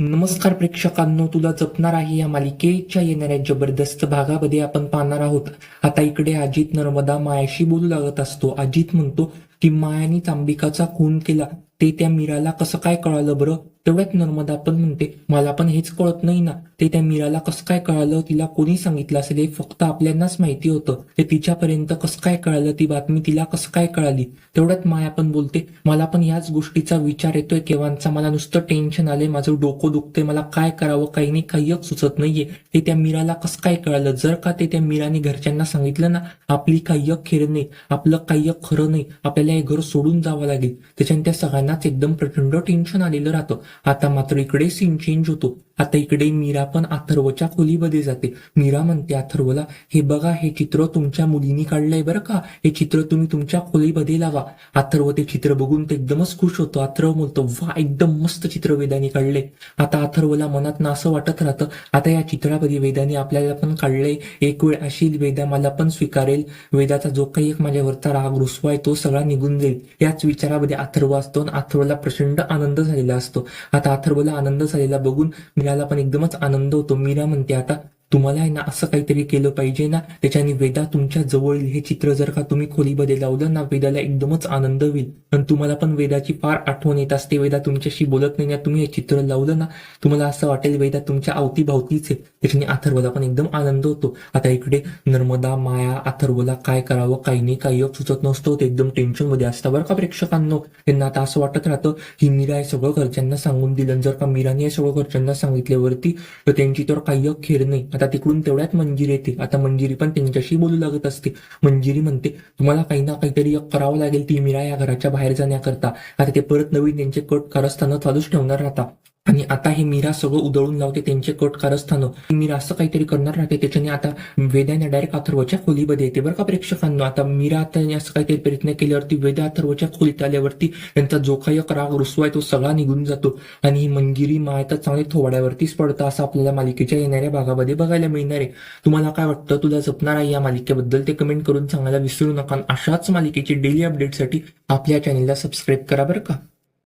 नमस्कार प्रेक्षकांनो तुला जपणार आहे या मालिकेच्या येणाऱ्या जबरदस्त भागामध्ये आपण पाहणार आहोत. आता इकडे अजित नर्मदा मायाशी बोलू लागत असतो. अजित म्हणतो की मायानी अंबिकाचा खून केला. ते त्या मीराला कसं काय कळालं बरं? तेवढ्यात नर्मदा पण म्हणते मला पण हेच कळत नाही ना. ते त्या मीराला कसं काय कळालं? तिला कोणी सांगितलं असेल? हे फक्त आपल्यालाच माहिती होतं. ते तिच्यापर्यंत कसं काय कळालं? ती बातमी तिला कसं काय कळाली? तेवढ्यात माया पण बोलते मला पण याच गोष्टीचा विचार येतोय. केव्हांचा मला नुसतं टेन्शन आलंय. माझं डोकं दुखतंय. मला काय करावं? काही नाही काही सुचत नाहीये. ते त्या मीराला कसं काय कळालं? जर का ते त्या मीराने घरच्यांना सांगितलं ना आपली काही एक खीर नाही. आपलं काही खरं नाही. आपल्याला हे घर सोडून जावं लागेल. त्याच्याने त्या सगळ्यांनाच एकदम प्रचंड टेन्शन आलेलं राहतं. आता मात्र इकडे सीन चेंज होतो. आता इकडे मीरा पण अथर्वच्या खोलीमध्ये जाते. मीरा म्हणते अथर्वला हे बघा हे चित्र तुमच्या मुलीने काढलंय बरं का? हे चित्र तुम्ही तुमच्या खोलीमध्ये लावा. अथर्व ते चित्र बघून ते एकदमच खुश होतो. अथर्व बोलतो वा एकदम मस्त चित्र वेदाने काढले आता अथर्वला मनात ना असं वाटत राहतं. आता या चित्रामध्ये वेदाने आपल्याला पण काढलंय. एक वेळ अशी वेदा मला पण स्वीकारेल. वेदाचा जो काही एक माझ्यावरचा राग रुसवाय आहे तो सगळा निघून जाईल. याच विचारामध्ये अथर्व असतो आणि अथर्वला प्रचंड आनंद झालेला असतो. आता अथर्वला आनंद झालेला बघून मीराला पण एकदमच आनंद होतो. मीरा म्हणते आता तुम्हाला आहे ना असं काहीतरी केलं पाहिजे ना? त्याच्याने वेदा तुमच्या जवळ हे चित्र जर का तुम्ही खोलीमध्ये लावलं ना वेदाला एकदमच आनंद होईल. आणि तुम्हाला पण वेदाची फार आठवण येत असते. वेदा तुमच्याशी बोलत नाही ना तुम्ही हे चित्र लावलं ना तुम्हाला असं वाटेल वेदा तुमच्या अवतीभावतीच आहे. त्याच्याने अथर्वला पण एकदम आनंद होतो. आता इकडे नर्मदा माया अथर्वला काय करावं काही नाही काही सुचत नसतो. ते एकदम टेन्शनमध्ये असतं बरं का प्रेक्षकांनो? त्यांना आता असं वाटत राहतं की मीरा हे सगळं घरच्यांना सांगून दिलं जर का मीराने हे सगळं घरच्यांना सांगितल्यावरती तर त्यांची तर काही खेळ नाही. आता तिकडून तेवढ्यात मंजिरी येते. आता मंजिरी पण त्यांच्याशी बोलू लागत असते. मंजिरी म्हणते तुम्हाला काही ना काहीतरी एक करावं लागेल ती मीरा या घराच्या बाहेर जाण्याकरता. आता ते परत नवीन त्यांचे कट कारस्थानं चालूच ठेवणार राहता आणि आता हे मीरा सगळं उधळून लावते त्यांचे कट कारस्थानं. मीरा असं काहीतरी करणार राहते त्याच्याने आता वेदाने डायरेक्ट अथर्वच्या खोलीमध्ये येते बरं का प्रेक्षकांना. आता मीरा आता असं काहीतरी प्रयत्न केल्यावरती वेदा अथर्वच्या खोलीत आल्यावरती त्यांचा जो काही राग रुसवा आहे तो सगळा निघून जातो. आणि ही मंजिरी माय तर चांगली थोड्यावरतीच पडतं असं आपल्याला मालिकेच्या येणाऱ्या भागामध्ये बघायला मिळणार आहे. तुम्हाला काय वाटतं? तुला जपणार आहे या मालिकेबद्दल ते कमेंट करून सांगायला विसरू नका. अशाच मालिकेची डेली अपडेटसाठी आपल्या चॅनेलला सबस्क्राईब करा बरं का.